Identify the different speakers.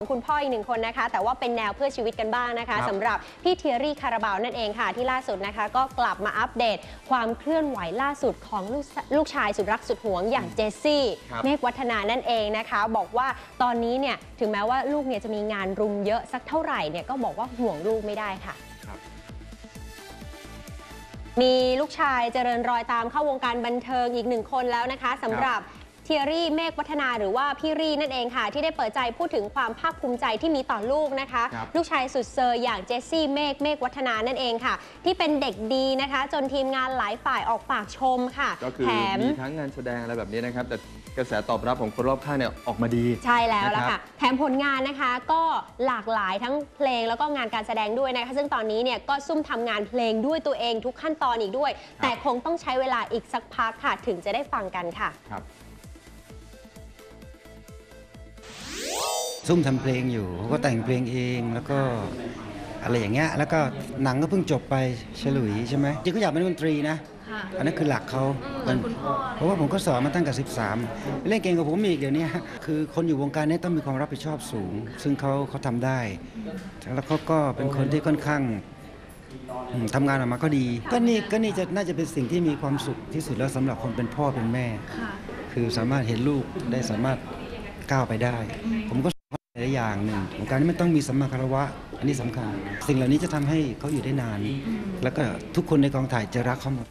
Speaker 1: คุณพ่ออีกหนึ่งคนนะคะ แต่ว่าเป็นแนวเพื่อชีวิตกันบ้างนะคะ
Speaker 2: ครับ
Speaker 1: สำหรับพี่เทียรี่คาราบาวนั่นเองค่ะ ที่ล่าสุดนะคะ ก็กลับมาอัปเดตความเคลื่อนไหวล่าสุดของลูกลูกชายสุดรักสุดหวงอย่างเจสซี่
Speaker 2: ครับ
Speaker 1: เมฆวัฒนานั่นเองนะคะ บอกว่าตอนนี้เนี่ยถึงแม้ว่าลูกเนี่ยจะมีงานรุมเยอะสักเท่าไหร่เนี่ยก็บอกว่าห่วงลูกไม่ได้ค่ะ
Speaker 2: ครับ
Speaker 1: มีลูกชายเจริญรอยตามเข้าวงการบันเทิงอีกหนึ่งคนแล้วนะคะสำหรับเทียรี่เมฆวัฒนาหรือว่าพี่รี่นั่นเองค่ะ ที่ได้เปิดใจพูดถึงความภาคภูมิใจที่มีต่อลูกนะคะ
Speaker 2: ครับ
Speaker 1: ลูกชายสุดเซอร์อย่างเจสซี่เมฆเมฆวัฒนานั่นเองค่ะ ที่เป็นเด็กดีนะคะ จนทีมงานหลายฝ่ายออกปากชมค่ะ
Speaker 2: ก็คือ
Speaker 1: แถม
Speaker 2: มีทั้งงานแสดงอะไรแบบนี้นะครับ แต่กระแสตอบรับของคนรอบข้างเนี่ยออกมาดี
Speaker 1: ใช่แล้วล่ะ
Speaker 2: นะครั
Speaker 1: ค่ะ
Speaker 2: บ
Speaker 1: แถมผลงานนะคะก็หลากหลายทั้งเพลงแล้วก็งานการแสดงด้วยนะคะ ซึ่งตอนนี้เนี่ยก็ซุ่มทำงานเพลงด้วยตัวเองทุกขั้นตอนอีกด้วย แต่คงต้องใช้เวลาอีกสักพักค่ะ ถึงจะได้ฟังกันค่ะ
Speaker 2: ครับ
Speaker 3: ซุ่มทำเพลงอยู่เขาก็แต่งเพลงเองแล้วก็อะไรอย่างเงี้ยแล้วก็หนังก็เพิ่งจบไปฉลุยใช่ไหมจริงก็อยากเป็นดนตรีนะ อันนั้นคือหลักเขาเพราะว่าผมก็สอนมาตั้งแต่13 เล่นเก่งกว่าผมอีกเดี๋ยวนี้คือคนอยู่วงการนี้ต้องมีความรับผิดชอบสูง ซึ่งเขาเขาทำได้ แล้วเขาก็เป็นคนที่ค่อนข้างอืมทำงานออกมาก็ดี ก็นี่ก็นี่จะน่าจะเป็นสิ่งที่มีความสุขที่สุดแล้วสำหรับคนเป็นพ่อเป็นแม่ คือสามารถเห็นลูกได้สามารถก้าวไปได้ ผมก็สอน หลายอย่างหนึ่งของการที่ไม่ต้องมีสัมมาคารวะอันนี้สำคัญ สิ่งเหล่านี้จะทำให้เขาอยู่ได้นาน แล้วก็ทุกคนในกองถ่ายจะรักเขาหมด